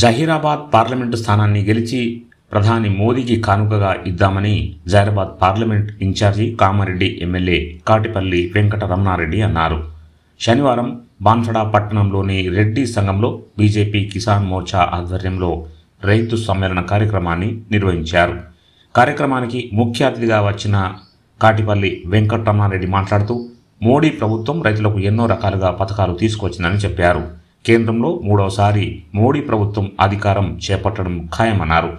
Zaheerabad parliament స్థానాన్ని గెలిచి ప్రధాని మోదీకి కానుకగా ఇద్దామని Zaheerabad parliament in charge Kamareddy MLA Katipalli Venkata Ramanareddy అన్నారు. శనివారం బాన్సడా పట్టణంలోని రెడ్డి సంఘంలో బీజేపీ కిసాన్ మోర్చా ఆధ్వర్యంలో రైతు సమ్మేళన కార్యక్రమాన్ని నిర్వహించారు. కార్యక్రమానికి ముఖ్య అతిథిగా వచ్చిన కాటిపల్లి వెంకటరమణారెడ్డి మాట్లాడుతూ మోడీ ప్రభుత్వం రైతులకు ఎన్నో రకాలుగా పథకాలు తీసుకొచ్చిందని చెప్పారు. కేంద్రంలో మూడవసారి మోడీ ప్రభుత్వం అధికారం చేపట్టడం ఖాయమన్నారు.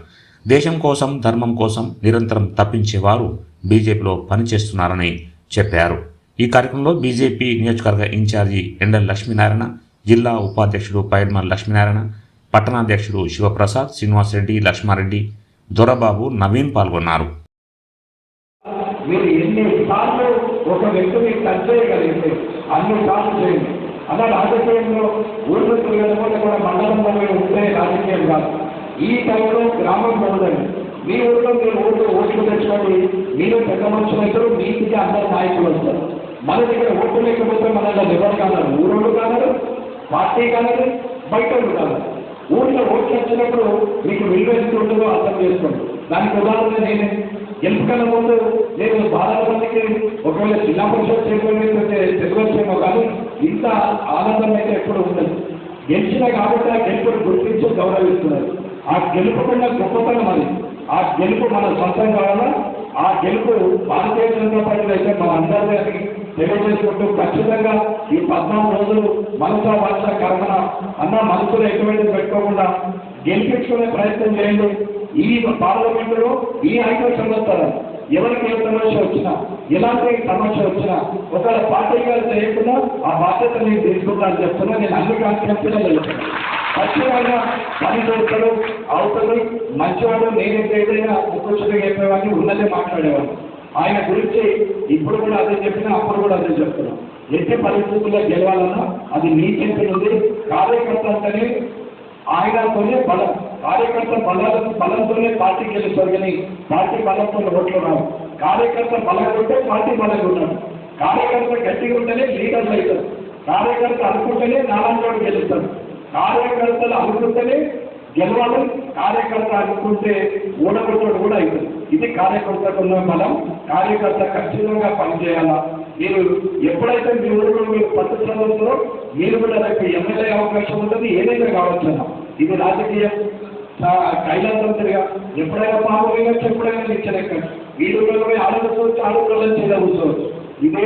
దేశం కోసం ధర్మం కోసం నిరంతరం తప్పించేవారు బీజేపీలో పనిచేస్తున్నారని చెప్పారు. ఈ కార్యక్రమంలో బీజేపీ నియోజకవర్గ ఇన్ఛార్జి ఎండల లక్ష్మీనారాయణ జిల్లా ఉపాధ్యక్షుడు పైడ్మల్ లక్ష్మీనారాయణ పట్టణాధ్యక్షుడు శివప్రసాద్ శ్రీనివాసరెడ్డి లక్ష్మారెడ్డి దొరబాబు నవీన్ పాల్గొన్నారు. మీరు ఒక వ్యక్తిని టచ్ చేయగలిగితే అన్ని సార్లు చేయండి. అలా రాజకీయంలో ఊళ్ళు తిరగకపోతే కూడా మండలంలో మీరు ఉంటే రాజకీయం కాదు. ఈ టైంలో గ్రామం పొందండి మీ ఊళ్ళో మీరు ఓట్లు ఓట్లు తెచ్చుకోండి. మీరు పెద్ద మీ ఇంటికి అందరు నాయకులు వస్తారు మన దగ్గర ఓట్లు లేకపోతే మన ఎవరు కాదు ఊరోళ్ళు కాదు పార్టీ కాదు బయట కాదు ఊళ్ళో ఓట్లు వచ్చినప్పుడు మీకు విలువ ఎంత ఉంటుందో అర్థం చేసుకోండి. దానికి ఉదాహరణ నేనే. ఎంపికల ముందు నేను బాధ మందికి ఒకవేళ జిల్లా పరిషత్ చేయకపోతే తెలివచ్చేమో కానీ ఇంత ఆనందం అయితే ఎప్పుడు ఉండదు. గెలిచిన కాబట్టి ఆ గెలుపును గుర్తించి గౌరవిస్తున్నారు. ఆ గెలుపు కన్నా గొప్పతనం అది. ఆ గెలుపు మన సొంతం కావాలా? ఆ గెలుపు భారతీయ జనతా పార్టీలో అయితే మన అందరినీ తెలియజేసుకుంటూ ఖచ్చితంగా ఈ పద్నాలుగు రోజులు మనస భాష కర్మన అన్న మనసులో ఎటువంటి పెట్టుకోకుండా గెలిపించుకునే ప్రయత్నం చేయండి. ఈ పార్లమెంటులో ఈ ఐదు సంవత్సరాలు ఎవరికి ఏ సమస్య వచ్చినా ఎలాంటి సమస్య వచ్చినా ఒకవేళ పార్టీ గారు చేయకుండా ఆ బాధ్యత నేను తీసుకుంటాను చెప్తున్నా నేను అన్ని కాన్ఫిడెన్స్గా వెళ్తున్నాను ఖచ్చితంగా పని చేస్తాడు అవుతాడు మంచివాడు నేనైతే ఏదైనా ముఖ్యంగా చెప్పేవాడిని ఉన్నదే మాట్లాడేవాడిని. ఆయన గురించి ఇప్పుడు కూడా అదే చెప్పినా అప్పుడు కూడా అదే చెప్తున్నా. ఎట్టి పరిస్థితుల్లో గెలవాలన్నా అది నీ చేతి ఉంది. కార్యకర్త అంటేనే ఆయనతోనే బలం. కార్యకర్త బలాల బలంతోనే పార్టీ గెలుస్తారు కానీ పార్టీ బలంతో ఓట్లు రావు. కార్యకర్త బలంగా ఉంటే పార్టీ బలంగా ఉన్నాడు కార్యకర్త గట్టిగా ఉంటేనే లీడర్లు అవుతారు. కార్యకర్త అనుకుంటేనే నాలుగు గెలుస్తారు. కార్యకర్తలు అనుకుంటేనే గెలవాలి. కార్యకర్త అనుకుంటే ఓడగొట్టడు కూడా అవుతుంది ఇది కార్యకర్తకు బలం. కార్యకర్త ఖచ్చితంగా పనిచేయాలా? మీరు ఎప్పుడైతే మీ ఊరిలో మీరు పట్టుదలతో మీరు కూడా రేపు ఎమ్మెల్యే అవకాశం ఉంటుంది ఏదైనా కావచ్చు అన్న. ఇది రాజకీయం. కైలాసంతరిగా ఎప్పుడైనా పాము వేయచ్చు ఎప్పుడైనా నిచ్చలేక వీడు ఆడుకోవచ్చు ఆడుకోవాలని చేయవచ్చు ఇదే